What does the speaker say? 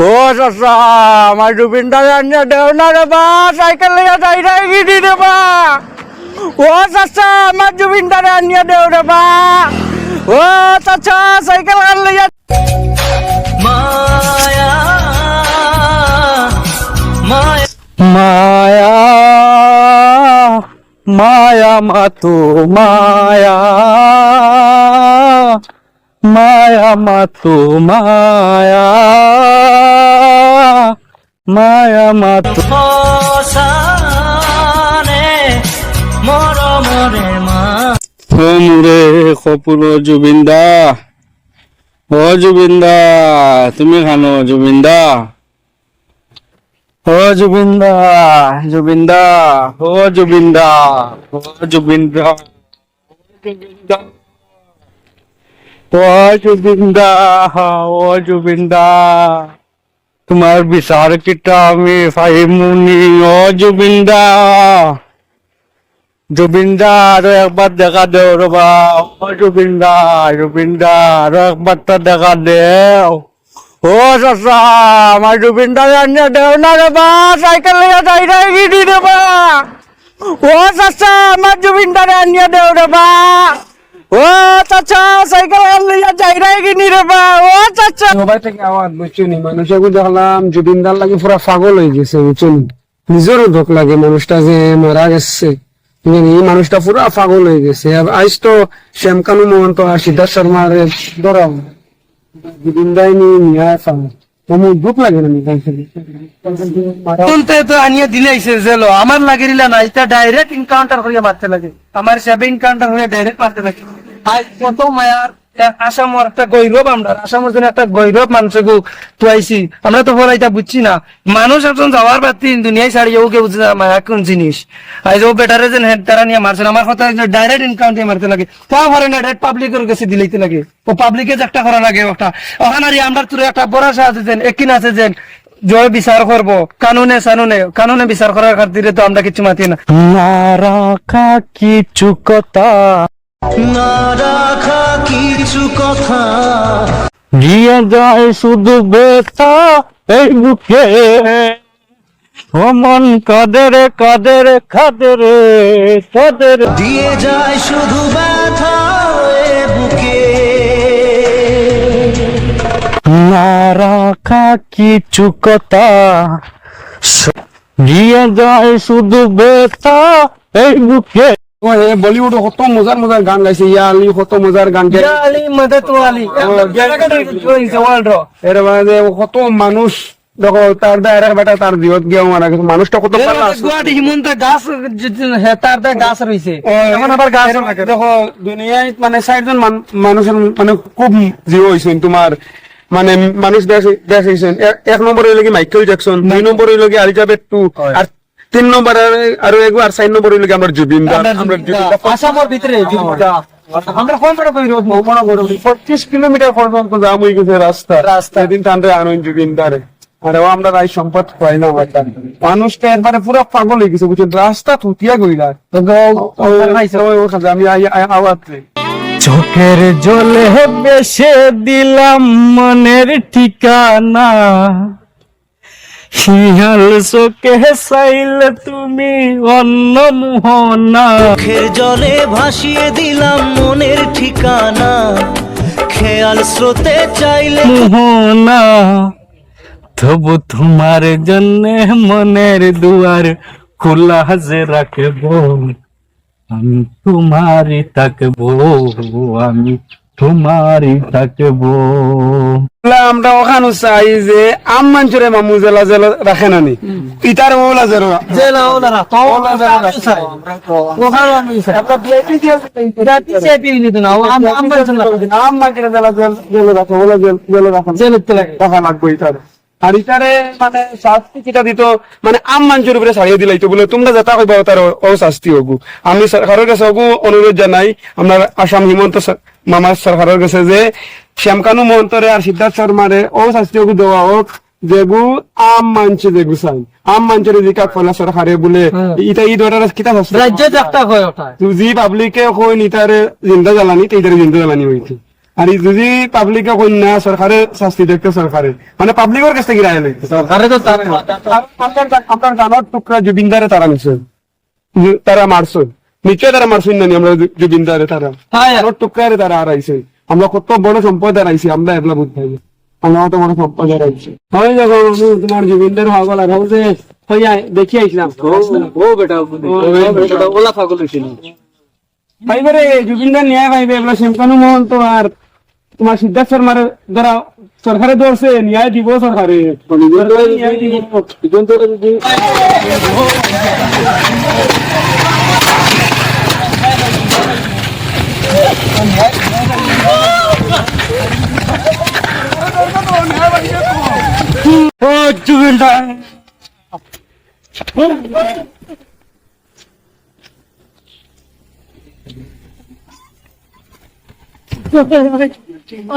ও চাচা আমার জুবিনটা জানিয়ে দেও না রে বা সাইকেল লিয়ে যাই যাই গিরি রে বা। ও চাচা আমার জুবিনটা জানিয়ে দেও রে বা। ও চাচা সাইকেল আর লিয়ে মায়া মায়া। মায়া মায়া মাতু মায়া। মায়া মাতু মায়া। মায়া মাতু। সসানে মৰমৰে মা। মোৰে সপোন জুবিনদা। অ জুবিনদা তুমি খানো জুবিনদা। ও জুবিনদা জুবিনদা ও জুবিনদা ও জুবিনদা জুবিনদা। ও জুবিনদা ও জুবিনদা তোমার বিচার কিটা আমি ফাইমুনি ও জুবিনদা আরও একবার দেখা দেও রবা ও জুবিনদা জুবিনদা আরও একবার তো দেখা দেও ও চাচা, আমার জুবিনদা জানিয়ে দেও না রে বা সাইকেল লিয়ে যাই যাই গিরি রে বা ও চাচা, আমার জুবিনদা জানিয়ে দেও রে বা ও চাচা সাইকেল লিয়ে যাই যাই গিনি রে বা। ও চাচা। সবাই থেকে আওয়াজ দেখলাম জুবিনদার লাগে পুরা পাগল হয়ে গেছে নিজেরও দুঃখ লাগে মানুষটা যে মারা গেছে? এই মানুষটা পুরা পাগল হয়ে গেছে। আর আজ তো শ্যামকানু মহন্ত সিদ্ধার্থ শর্মার ধরো জুবিনদাই নিয়ে নিয়ে আসা আমার লাগে ডাইরেক্ট এনকাউন্টার করিয়া মারতে লাগে। আমার হিসাবে এনকাউন্টার হয়ে ডাইরেক্ট মারতে লাগে। আজ একটা গৈরব আমরা। আসামের জন্য একটা গৈরব মানুষকে তুয়াইছি আমরা তো এটা বুঝছি না। মানুষ একজন যাওয়ার বাতি দুনিয়ায় ওকে বুঝছে না মায়া কোন জিনিস। আজ ও বেটারে যেন হেড তারা নিয়ে মারছে না। আমার কথা ডাইরেক্ট মারতে লাগে। তা পারে না ডাইরেক্ট পাবলিকের কাছে দিলেইতে লাগে। ও পাবলিকে যে একটা করা লাগে একটা ওখানে আমরা তোর একটা আছে যেন, একিন আছে যেন, জয় বিচার করব কানুনে সানুনে কানুনে বিচার করার খাতিরে তো আমরা কিছু মাতি না। কিছু কথা না রাখা কিছু কথা। গিয়ে যায় শুধু বেতা এই বুকে। ও মন কাদের কাদের কাদের কাদের দিয়ে যায় শুধু ব্যথা বুকে। না রাখা কিছু কথা। স- যায় শুধু বেতা এই বুকে। বলিউড কত মজার মজার গান গাইছে ইয়া আলী কত মজার গান আলী মদত এর মানে কত মানুষ দেখো তার দায়ের বেটা তার জিহত গিয়ে মারা গেছে। মানুষটা কত গুয়াহাটি হিমন্ত গাছ হে তার দা গাছ রয়েছে এখন আবার গাছ দেখো দুনিয়ায় মানে চারজন মান- মানুষের মানে খুব জিরো হয়েছেন তোমার মানে মানুষ দেশ দেশ এক- নম্বর হইল কি মাইকেল জ্যাকসন দুই নম্বর হইল কি আলিজাবেথ টু। আর তিন নম্বর আর- একবার আর চার নম্বর হইল আমরা জুবিন দা আমরা জুবিন দা। আসামর ভিতরে আমরা কোন বড় কই মনে করো পঁচিশ কিলোমিটার পর্যন্ত জাম হয়ে গেছে রাস্তা। রাস্তা। সেদিন টানতে আনুন জুবিন দারে। আর ও আমরা রাই সম্পদ পাই না হয়তো মানুষটা একবারে পুরো পাগল হয়ে গেছে বুঝছেন? রাস্তা থুতিয়া গইলা। তো আমি দিই। চোখের জলে বেসে দিলাম মনের ঠিকানা। হিয়াল চোখে চাইলে তুমি অন্য মোহনা। চোখের জলে ভাসিয়ে দিলাম মনের ঠিকানা। খেয়াল স্রোতে চাইলে মোহনা। তবু তোমার জন্য মনের দুয়ার খোলা যে রাখব। আমি তোমারই থাকব আমি তোমারই থাকব। আমরা ওখানে চাই যে আম মানুষের মামু জেলা জেলা রাখে না নি। পিতার ওলা জেলা। জেলা ওলারা তো ওলা জেলা রাখছে ওখানে আমি আমরা বিআইপি দিয়ে এটা নি তো না আম আম মানুষের আম মানুষের জেলা জেলা জেলা রাখো ওলা জেলা জেলা রাখো। জেলতে লাগে রাখা লাগবে ইতার মানে শাস্তি কিটা দিত? মানে আম মাঞ্চের উপরে দিলাইতো বলে। তোমরা যেটা কইবা তার ও শাস্তি হগু আমি সরকারের কাছে হগু অনুরোধ জানাই। আমরা আসাম হিমন্ত স- মামা সরকারের কাছে যে শ্যামকানু মহন্তরে আর সিদ্ধার্থ শর্মারে ও শাস্তি হগু দেওয়া হোক যেগু আম মানছে যেগু চাই আম মানছে জিকা ফলা সরকারে বলে ইটা ই ধরে কিতা শাস্তি রাজ্য একটা কয় ওটা তো জি পাবলিকে কই নিতারে জিন্দা জ্বালানি তেইতারে জিন্দা জ্বালানি হইছে আর যদি পাবলিকে কন্যা সরকারে শাস্তি দেখতে সরকারে। মানে পাবলিকের কাছ থেকে রায় সরকারে তো আপনার গানের টুকরা জুবিনদারে তারা জু- তারা মারছেন নিশ্চয় তারা মারছেন না নি আমরা জুবিনদারে তারা। হ্যাঁ। টুকরারে তারা হারাইছে। আমরা কত বড় সম্পদ হারাইছি আমরা এগুলা বুঝতে আমরা তো বড় সম্পদ হারাইছি। হয় যখন তোমার জুবিনদার পাগল আর যে হইয়া দেখি আইছিলাম। ও বেটা ওলা পাগল হয়েছিল পাইবে রে জুবিনদার ন্যায় পাইবে এগুলা শ্যামকানু মহন্ত আর তোমার সিদ্ধার্থ শর্মার দ্বারা সরকারে ধরছে ন্যায় দিব সরকারে সরকারে ন্যায়